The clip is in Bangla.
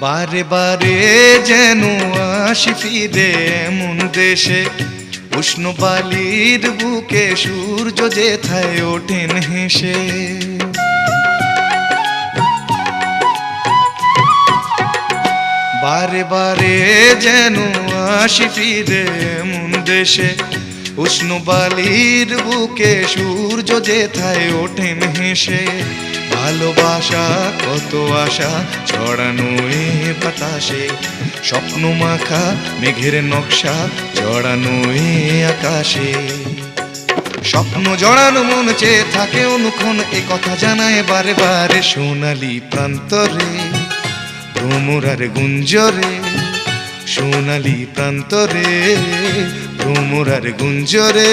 বারে বারে যেন আসি ফিরে এমন দেশে। উষ্ণ বালির বুকে সূর্য যেথায় ওঠেন হেসে। বারে বারে যেন আসি ফিরে এমন দেশে। উষ্ণ বালির বুকে সূর্য যেথায় ওঠেন হেসে। ভালোবাসা, কত আশা, ছড়ানো এ বাতাসে। স্বপ্ন মাখা, মেঘের নকশা, জড়ানো এ আকাশে। স্বপ্ন জড়ানো মন চেয়ে থাকে অনুক্ষণ, এ কথা জানায় বারে বারে সোনালি প্রান্তরে, ভ্রমরার গুঞ্জরে। সোনালি প্রান্তরে, ভ্রমরার গুঞ্জরে।